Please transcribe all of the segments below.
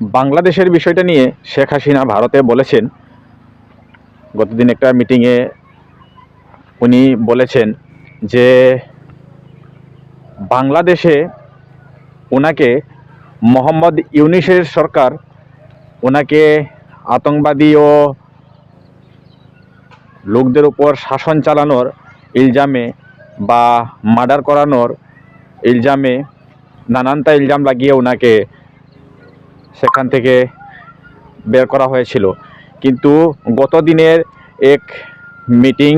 বাংলাদেশের বিষয়টা নিয়ে শেখ হাসিনা ভারতে বলেছেন, গতদিন একটা মিটিংয়ে উনি বলেছেন যে বাংলাদেশে ওনাকে মোহাম্মদ ইউনিসের সরকার ওনাকে আতঙ্কবাদী ও লোকদের উপর শাসন চালানোর ইলজামে বা মার্ডার করানোর ইলজামে, নানানটা ইলজাম লাগিয়ে ওনাকে সেখান থেকে বের করা হয়েছিল। কিন্তু গত দিনের এক মিটিং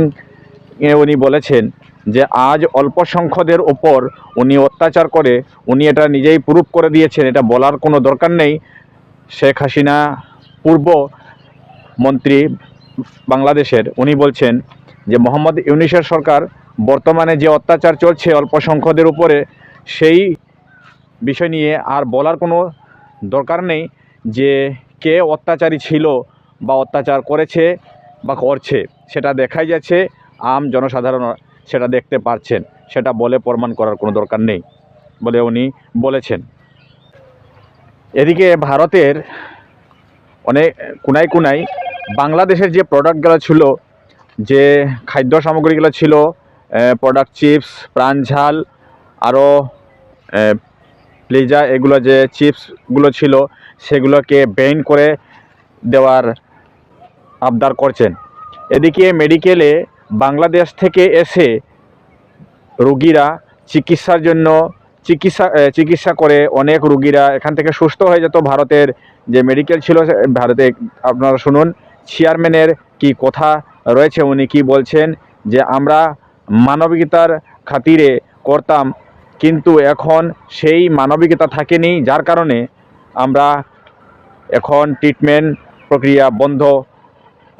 উনি বলেছেন যে, আজ অল্প সংখ্যদের ওপর উনি অত্যাচার করে, উনি এটা নিজেই প্রুফ করে দিয়েছেন, এটা বলার কোনো দরকার নেই। শেখ হাসিনা পূর্ব মন্ত্রী বাংলাদেশের, উনি বলছেন যে, মোহাম্মদ ইউনিসের সরকার বর্তমানে যে অত্যাচার চলছে অল্প সংখ্যদের উপরে, সেই বিষয় নিয়ে আর বলার কোনো দরকার নেই যে কে অত্যাচারী ছিল বা অত্যাচার করেছে বা করছে, সেটা দেখাই যাচ্ছে, আম জনসাধারণ সেটা দেখতে পারছেন, সেটা বলে প্রমাণ করার কোনো দরকার নেই বলে উনি বলেছেন। এদিকে ভারতের অনেক কোনায় কোনায় বাংলাদেশের যে প্রোডাক্টগুলো ছিল, যে খাদ্য সামগ্রীগুলো ছিল প্রোডাক্ট চিপস, প্রাণ ঝাল, আরও প্লিজা এগুলো যে চিপসগুলো ছিল, সেগুলোকে বেইন করে দেওয়ার আবদার করছেন। এদিকে মেডিকেলে বাংলাদেশ থেকে এসে রুগীরা চিকিৎসার জন্য চিকিৎসা চিকিৎসা করে অনেক রুগীরা এখান থেকে সুস্থ হয়ে যেত। ভারতের যে মেডিকেল ছিল ভারতে আপনারা শুনুন চেয়ারম্যানের কি কথা রয়েছে, উনি কি বলছেন যে, আমরা মানবিকতার খাতিরে করতাম কিন্তু এখন সেই মানবিকতা থাকেনি, যার কারণে আমরা এখন ট্রিটমেন্ট প্রক্রিয়া বন্ধ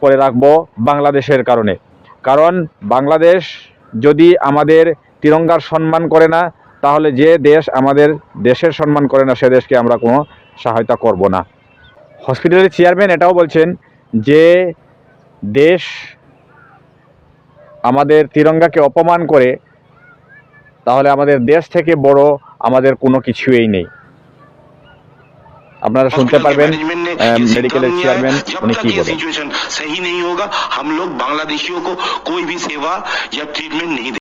করে রাখব বাংলাদেশের কারণে। কারণ বাংলাদেশ যদি আমাদের তিরঙ্গার সম্মান করে না, তাহলে যে দেশ আমাদের দেশের সম্মান করে না, সে দেশকে আমরা কোনো সহায়তা করব না। হসপিটালের চেয়ারম্যান এটাও বলছেন যে দেশ আমাদের তিরঙ্গাকে অপমান করে তাহলে আমাদের দেশ থেকে বড় আমাদের কোনো কিছুই নেই আপনারা শুনতে পারবেন मैनेजमेंट ने আহ, ये सिद्धांत মেডিকেলের लिया है, চেয়ারম্যান जब উনি तक কি ये বলেন सिचुएशन सही नहीं होगा हम लोग बांग्लादेशियों को कोई भी सेवा या ट्रीटमेंट नहीं